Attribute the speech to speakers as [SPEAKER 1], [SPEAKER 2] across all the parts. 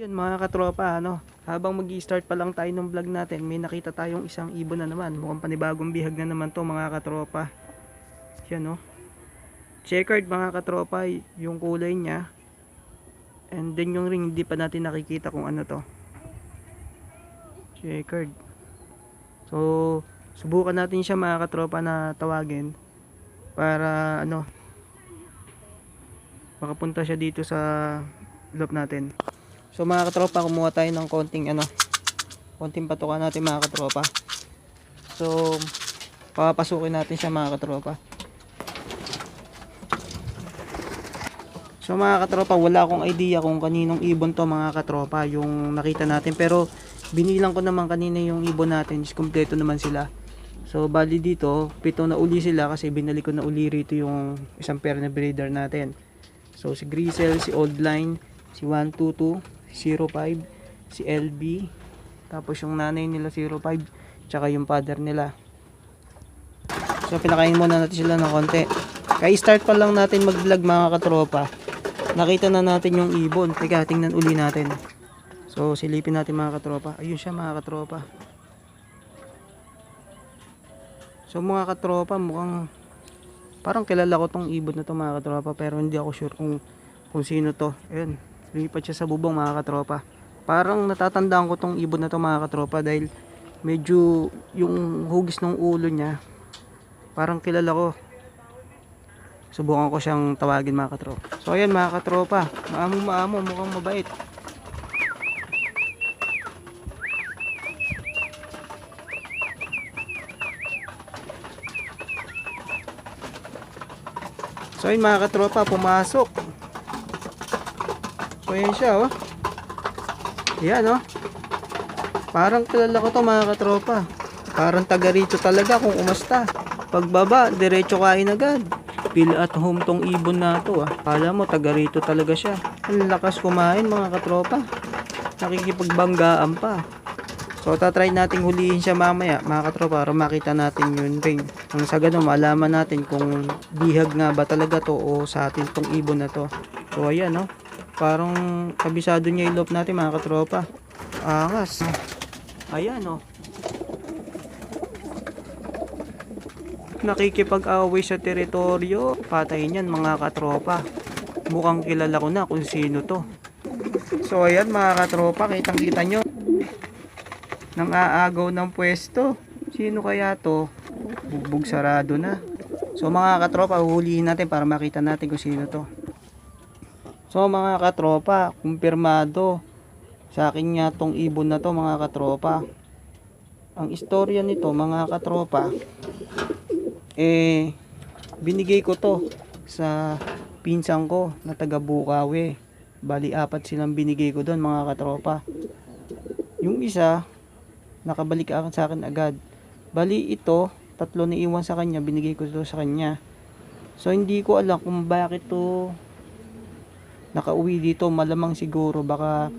[SPEAKER 1] Yun mga katropa, ano, habang mag start pa lang tayo ng vlog natin, may nakita tayong isang ibon na naman. Mukhang panibagong bihag na naman to mga katropa. Yan no. Checkered mga katropa, yung kulay niya. And then yung ring, hindi pa natin nakikita kung ano to. Checkered. So, subukan natin siya mga katropa na tawagin para ano makapunta siya dito sa loob natin. So mga katropa, kumuha tayo ng konting ano, konting patukan natin mga katropa. So, papasukin natin siya mga katropa. So mga katropa, wala akong idea kung kaninong ibon to mga katropa yung nakita natin. Pero binilang ko naman kanina yung ibon natin, is kumpleto naman sila. So bali dito, pito na uli sila kasi binalik ko na uli rito yung isang pair na breeder natin. So si Grisel, si Old Line, si 122, 05, si LB, tapos yung nanay nila 05, tsaka yung father nila. So pinakain muna natin sila ng konti. Kaya start pa lang natin mag-vlog mga katropa. Nakita na natin yung ibon. Teka, tingnan uli natin. So silipin natin mga katropa. Ayun siya mga katropa. So mga katropa, mukhang parang kilala ko tong ibon na to mga katropa pero hindi ako sure kung kung sino to. Ayun, lumipat siya sa bubong mga katropa. Parang natatandaan ko tong ibon na to mga katropa dahil medyo yung hugis ng ulo niya parang kilala ko. Subukan ko siyang tawagin mga katropa. So ayan mga katropa, maamo maamo mukhang mabait. So ayun mga katropa, pumasok. Ayan siya oh. Yan oh. Parang kilala ko to mga katropa. Parang taga rito talaga kung umasta. Pagbaba, diretso kain agad. Feel at home tong ibon na to ah. Kala mo taga rito talaga siya. Ang lakas kumain mga katropa. Nakikipagbanggaan pa. So tatry nating hulihin siya mamaya mga katropa para makita natin yung ring. Ang sa ganun malaman natin kung bihag nga ba talaga to o sa atin tong ibon na to. So ayan no. Parang kabisado niya yung loop natin mga katropa. Angas. Ayan no. Nakikipag-away sa teritoryo. Patay niyan mga katropa. Mukhang kilala ko na kung sino to. So ayan mga katropa, kitang kita nyo nang aagaw ng pwesto. Sino kaya to? Bugbog sarado na. So mga katropa, huhulihin natin para makita natin kung sino to. So mga katropa, kumpirmado. Sa akin nga tong ibon na to mga katropa. Ang istorya nito mga katropa, eh, binigay ko to sa pinsan ko na taga Bukawi. Bali apat silang binigay ko doon mga katropa. Yung isa, nakabalik akin sa akin agad. Bali ito, tatlo na iwan sa kanya, binigay ko ito sa kanya. So hindi ko alam kung bakit to nakauwi dito, malamang siguro baka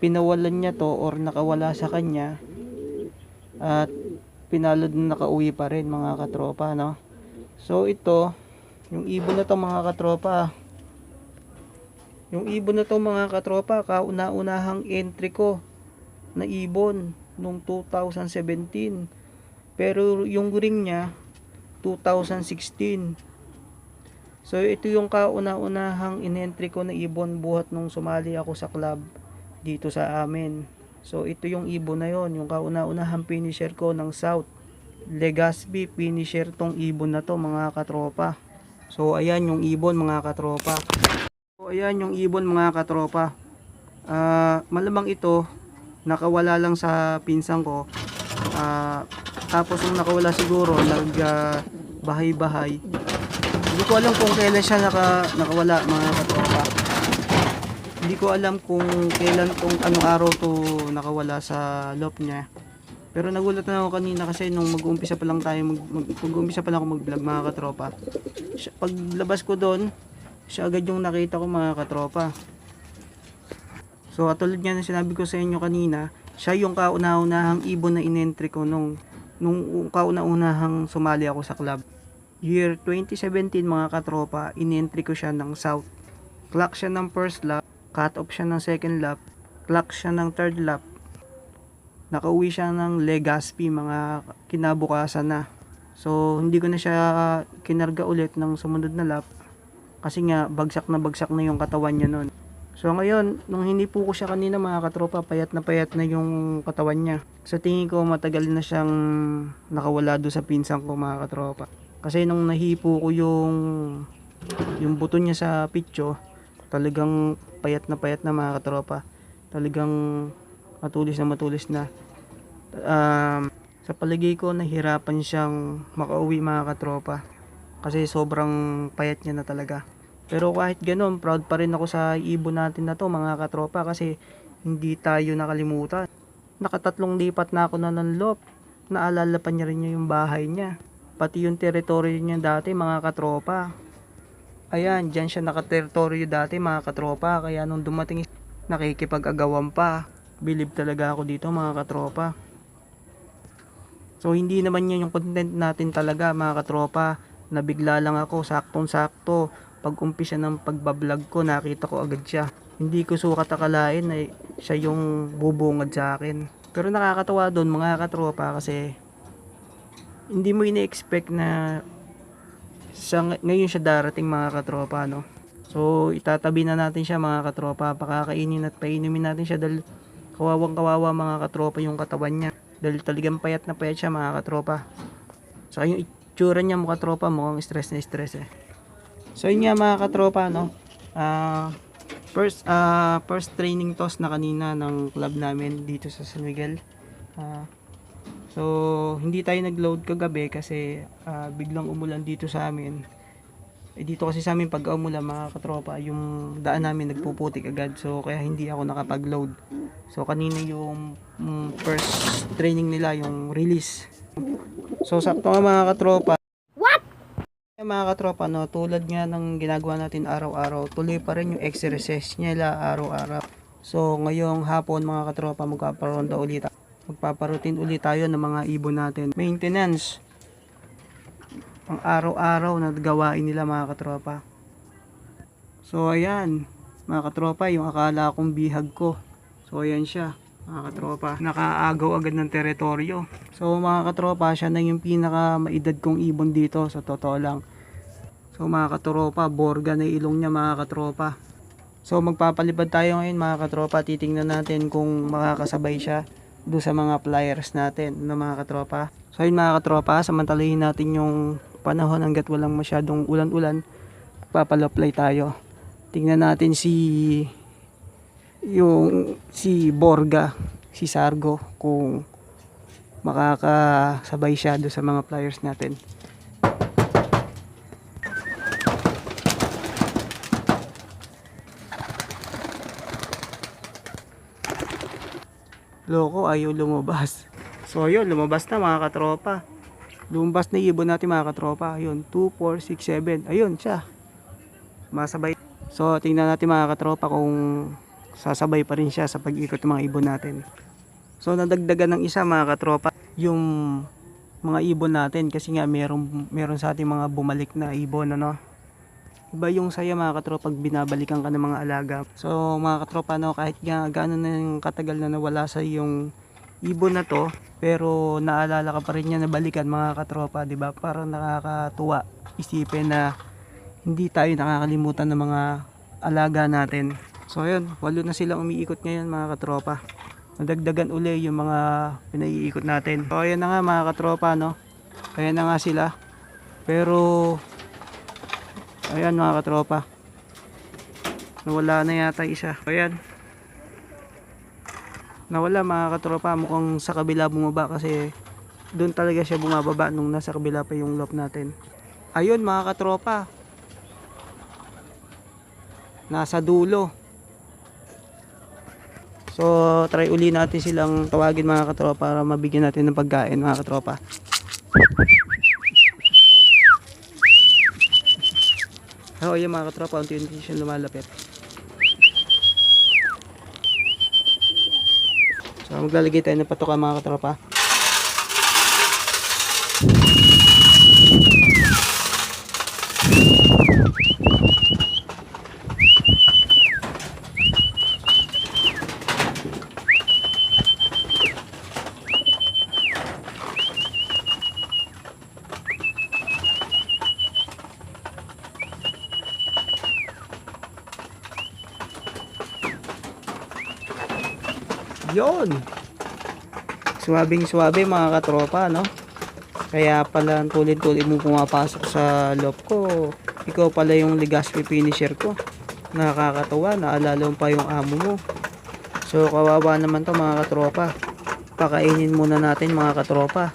[SPEAKER 1] pinawalan niya to or nakawala sa kanya at pinalad na nakauwi pa rin mga katropa no. So ito, yung ibon na to mga katropa. Yung ibon na to mga katropa, kauna-unahang entry ko na ibon nung 2017. Pero yung ring niya 2016. So ito yung kauna-unahang inentry ko na ibon buhat nung sumali ako sa club dito sa amin. So ito yung ibon na yon, yung kauna-unahang finisher ko ng South. Legazpi finisher tong ibon na to mga katropa. So ayan yung ibon mga katropa. So ayan yung ibon mga katropa. Ah, malamang ito nakawala lang sa pinsan ko. Ah, tapos nung nakawala siguro nag ah, bahay-bahay. Hindi ko alam kung kailan siya naka, nakawala mga katropa. Hindi ko alam kung kailan kung anong araw to nakawala sa loop niya. Pero nagulat na ako kanina kasi nung mag-uumpisa pa lang tayo, mag, mag, mag-uumpisa pa lang ako mag-vlog mga katropa. Paglabas ko doon, siya agad yung nakita ko mga katropa. So katulad nga na sinabi ko sa inyo kanina, siya yung kauna-unahang ibon na inentry ko nung, nung kauna-unahang sumali ako sa club. Year 2017 mga katropa, inentry ko siya ng South. Clock siya ng first lap, cut off siya ng second lap, clock siya ng third lap. Nakauwi siya ng Legazpi mga kinabukasan na. So, hindi ko na siya kinarga ulit ng sumunod na lap. Kasi nga, bagsak na bagsak na yung katawan niya nun. So, ngayon, nung hindi po ko siya kanina mga katropa, payat na payat na yung katawan niya. Sa tingin ko, matagal na siyang nakawala doon sa pinsan ko mga katropa. Kasi nung nahipo ko yung yung buto niya sa pitcho, talagang payat na payat na mga katropa. Talagang matulis na matulis na. Um, sa paligay ko, nahirapan siyang makauwi mga katropa. Kasi sobrang payat niya na talaga. Pero kahit ganun, proud pa rin ako sa ibon natin na to mga katropa kasi hindi tayo nakalimutan. Nakatatlong lipat na ako na ng. Naalala pa niya rin yung bahay niya. Pati yung teritoryo niya dati mga katropa. Ayan, dyan siya nakateritoryo dati mga katropa. Kaya nung dumating nakikipag-agawan pa. Believe talaga ako dito mga katropa. So hindi naman yan yung content natin talaga mga katropa. Nabigla lang ako, saktong sakto. Pag umpisa ng pagbablog ko, nakita ko agad siya. Hindi ko sukat akalain na siya yung bubungad sa akin. Pero nakakatawa doon mga katropa kasi hindi mo ine-expect na sa ngayon siya darating mga katropa no. So itatabi na natin siya mga katropa, pakakainin at painumin natin siya dahil kawawang kawawa mga katropa yung katawan niya. Dahil talagang payat na payat siya mga katropa. Saka yung itsura niya mga katropa mukhang stress na stress eh. So yun nga mga katropa no. Ah first ah first training toss na kanina ng club namin dito sa San Miguel. Ah so hindi tayo nag-load kagabi kasi ah, biglang umulan dito sa amin. Eh, dito kasi sa amin pag umulan mga katropa, yung daan namin nagpuputik agad. So kaya hindi ako nakapag-load. So kanina yung mm, first training nila, yung release. So sakto nga mga katropa, eh, mga katropa, no, tulad nga ng ginagawa natin araw-araw, tuloy pa rin yung exercise nila araw-araw. So, ngayong hapon mga katropa, magpaparonda ulit. Magpaparutin ulit tayo ng mga ibon natin. Maintenance. Ang araw-araw na gawain nila mga katropa. So, ayan. Mga katropa, yung akala kong bihag ko. So, ayan siya. Mga katropa, nakaagaw agad ng teritoryo. So, mga katropa, siya na yung pinaka maedad kong ibon dito, sa totoo lang. So mga katropa, borga na ilong niya mga katropa. So magpapalipad tayo ngayon mga katropa, titingnan natin kung makakasabay siya doon sa mga flyers natin no mga katropa. So yun mga katropa, samantalahin natin yung panahon hanggat walang masyadong ulan-ulan, papalaplay tayo. Tingnan natin si yung si Borga, si Sargo kung makakasabay siya doon sa mga flyers natin. Loko, ayaw lumabas. So, yun, lumabas na mga katropa. Lumabas na ibon natin mga katropa. Ayun, 2, 4, 6, 7. Ayun, siya. Masabay. So, tingnan natin mga katropa kung sasabay pa rin siya sa pag-ikot ng mga ibon natin. So, nadagdagan ng isa mga katropa. Yung mga ibon natin kasi nga meron, meron sa ating mga bumalik na ibon, ano. Iba yung saya mga katropa pag binabalikan ka ng mga alaga. So mga katropa no, kahit gaano na yung katagal na nawala sa yung ibon na to, pero naalala ka pa rin niya na balikan mga katropa, di ba? Parang nakakatuwa isipin na hindi tayo nakakalimutan ng mga alaga natin. So ayun, walo na silang umiikot ngayon mga katropa. Nadagdagan uli yung mga pinaiikot natin. So ayan na nga mga katropa no. Ayan na nga sila. Pero Ayan mga katropa. Nawala na yata isa. Ayan. Nawala mga katropa. Mukhang sa kabila bumaba kasi doon talaga siya bumababa nung nasa kabila pa yung loop natin. Ayun mga katropa. Nasa dulo. So try uli natin silang tawagin mga katropa para mabigyan natin ng pagkain mga katropa. Oo, yung mga katropa, unti-unti siya lumalapit. So, maglalagay tayo ng patuka mga katropa. Yon. Swabing swabe mga katropa, no? Kaya pala tulid-tulid mo pumapasok sa loob ko. Ikaw pala yung Legaspi finisher ko. Nakakatawa, naalala pa yung amo mo. So kawawa naman to mga katropa. Pakainin muna natin mga katropa.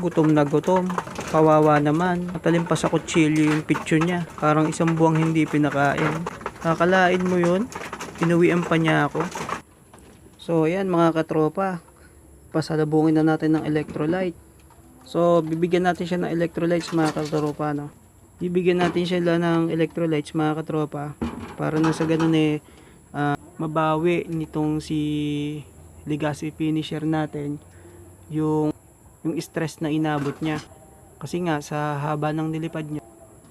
[SPEAKER 1] Gutom na gutom. Kawawa naman. Matalim pa sa kutsilyo yung picture niya. Parang isang buwang hindi pinakain. Nakalain mo yun? Inuwian pa niya ako. So ayan mga katropa. Pasalubungin na natin ng electrolyte. So bibigyan natin siya ng electrolytes mga katropa. No? Bibigyan natin siya ng electrolytes mga katropa. Para na sa ganun eh ah, mabawi nitong si Legacy finisher natin yung yung stress na inabot niya. Kasi nga sa haba ng nilipad niya,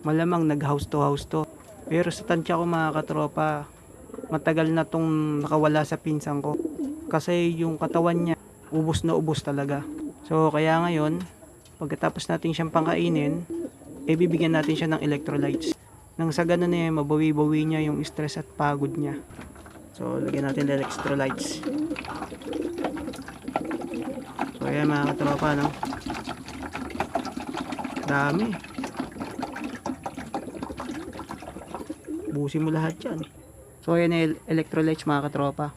[SPEAKER 1] malamang nag house to house to. Pero sa tansya ko mga katropa, matagal na tong nakawala sa pinsan ko. Kasi yung katawan niya, ubos na ubos talaga. So kaya ngayon, pagkatapos natin siyang pangkainin, eh bibigyan natin siya ng electrolytes. Nang sa ganun eh, mabawi-bawi niya yung stress at pagod niya. So, lagyan natin ng electrolytes. So, ayan mga katropa, no? Dami. Busin mo lahat yan. So, ayan yung electrolytes mga katropa.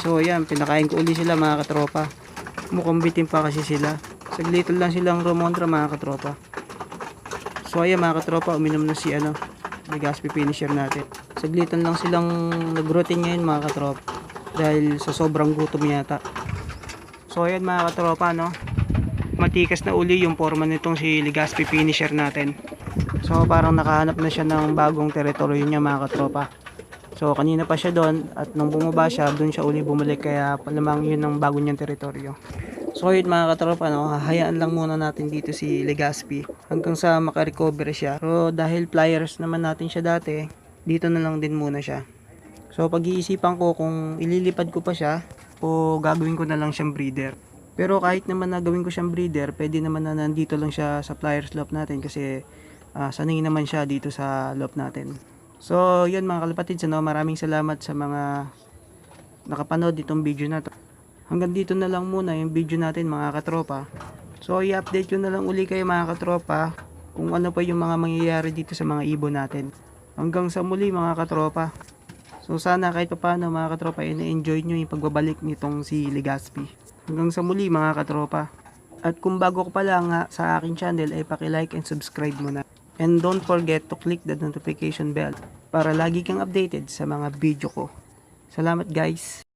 [SPEAKER 1] So, ayan, pinakain ko uli sila mga katropa. Mukhang bitin pa kasi sila. Saglitan lang silang romontra mga katropa. So, ayan mga katropa, uminom na si ano, Legaspi finisher natin. Saglitan lang silang nag-routine ngayon mga katropa. Dahil sa sobrang gutom yata. So, ayan mga katropa, no? Matikas na uli yung forma nitong si Legaspi finisher natin. So, parang nakahanap na siya ng bagong teritoryo niya mga katropa. So, kanina pa siya doon at nung bumaba siya, doon siya uli bumalik kaya palamang yun ang bago niyang teritoryo. So, yun mga katropa, no, hahayaan lang muna natin dito si Legaspi hanggang sa makarecover siya. So, dahil flyers naman natin siya dati, dito na lang din muna siya. So, pag-iisipan ko kung ililipad ko pa siya o gagawin ko na lang siyang breeder. Pero kahit naman na gawin ko siyang breeder, pwede naman na nandito lang siya sa flyers loop natin kasi ah, sanay naman siya dito sa loop natin. So, yun mga kalapatids, ano, maraming salamat sa mga nakapanood ditong video na to. Hanggang dito na lang muna yung video natin mga katropa. So, i-update ko na lang uli kayo mga katropa kung ano pa yung mga mangyayari dito sa mga ibon natin. Hanggang sa muli mga katropa. So, sana kahit pa paano mga katropa, ina-enjoy nyo yung pagbabalik nitong si Legaspi. Hanggang sa muli mga katropa. At kung bago ko pa lang nga sa aking channel ay paki-like and subscribe mo na. And don't forget to click the notification bell para lagi kang updated sa mga video ko. Salamat guys!